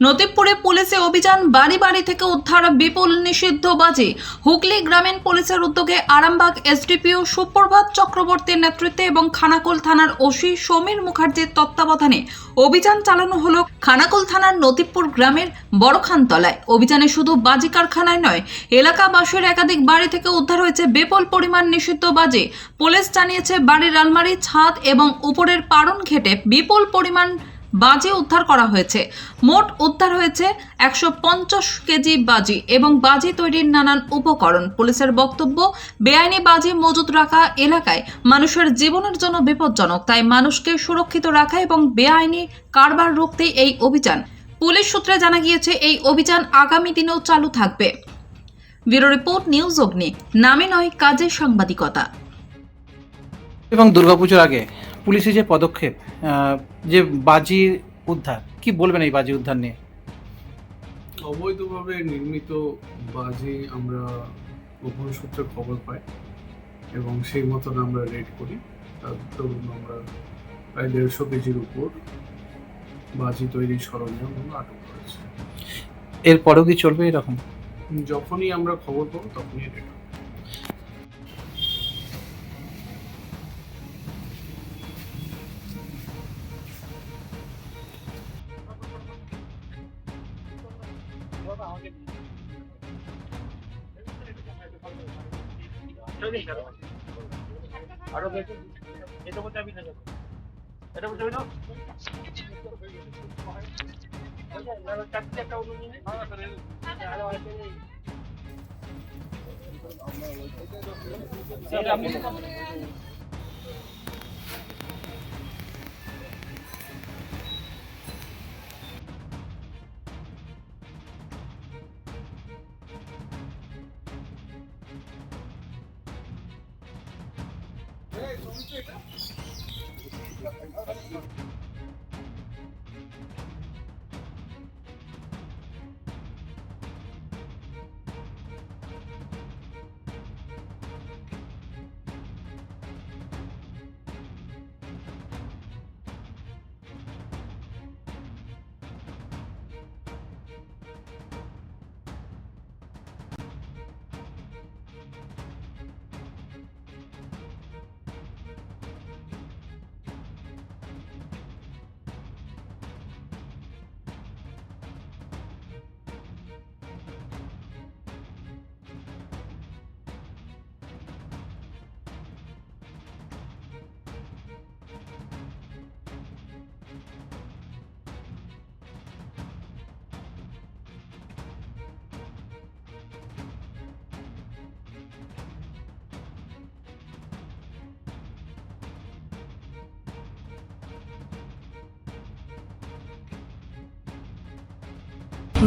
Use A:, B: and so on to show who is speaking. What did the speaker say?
A: নতিবপুরে পুলিশে অভিযান বাড়ি বাড়ি থেকে উদ্ধার বিপুল নিষিদ্ধ বাজি। হুগলি গ্রামীণ পুলিশের উদ্যোগে আরামবাগ এসডিপিও সুপ্রভাত চক্রবর্তীর নেতৃত্বে এবং খানাকুল থানার ওসি সমীর মুখার্জির তত্ত্বাবধানে অভিযান চালানো হলো খানাকুল থানার নতিবপুর গ্রামের বড়খানতলায়। অভিযানে শুধু বাজি কারখানায় নয়, এলাকাবাসীর একাধিক বাড়ি থেকে উদ্ধার হয়েছে বিপুল পরিমাণ নিষিদ্ধ বাজি। পুলিশ জানিয়েছে, বাড়ির আলমারি, ছাদ এবং উপরের পারণ ঘেটে বিপুল পরিমাণ বাজি উদ্ধার করা হয়েছে। মোট উদ্ধার হয়েছে একশো পঞ্চাশ কেজি বাজি এবং বাজি তৈরির নানান উপকরণ। পুলিশের বক্তব্য, বেআইনি বাজি মজুত রাখা এলাকায় মানুষের জীবনের জন্য বিপজ্জনক, তাই মানুষকে সুরক্ষিত রাখা এবং বেআইনি কারবার রুখতে এই অভিযান। পুলিশ সূত্রে জানা গিয়েছে, এই অভিযান আগামী দিনেও চালু থাকবে। Bureau report, news Agni. নামে নয়, কাজে সাংবাদিকতা।
B: এবং দুর্গাপুজোর আগে পুলিশের যে পদক্ষেপ যে বাজি উদ্ধার কি বলবেন এই বাজি উদ্ধার নিয়ে?
C: অবৈধভাবে নির্মিত বাজি আমরা গোপন সূত্রে খবর পাই এবং সেই মতন আমরা রেড করি। তার দরুন আমরা প্রায় দেড়শো কেজির উপর বাজি তৈরির সরঞ্জাম আমরা আটক করেছি।
B: এরপরেও কি চলবে এরকম?
C: যখনই আমরা খবর পাবো তখনই রেড আরও এটা বলতে আমি চারটে একটা অন্য নিয়ে Hey, so we take.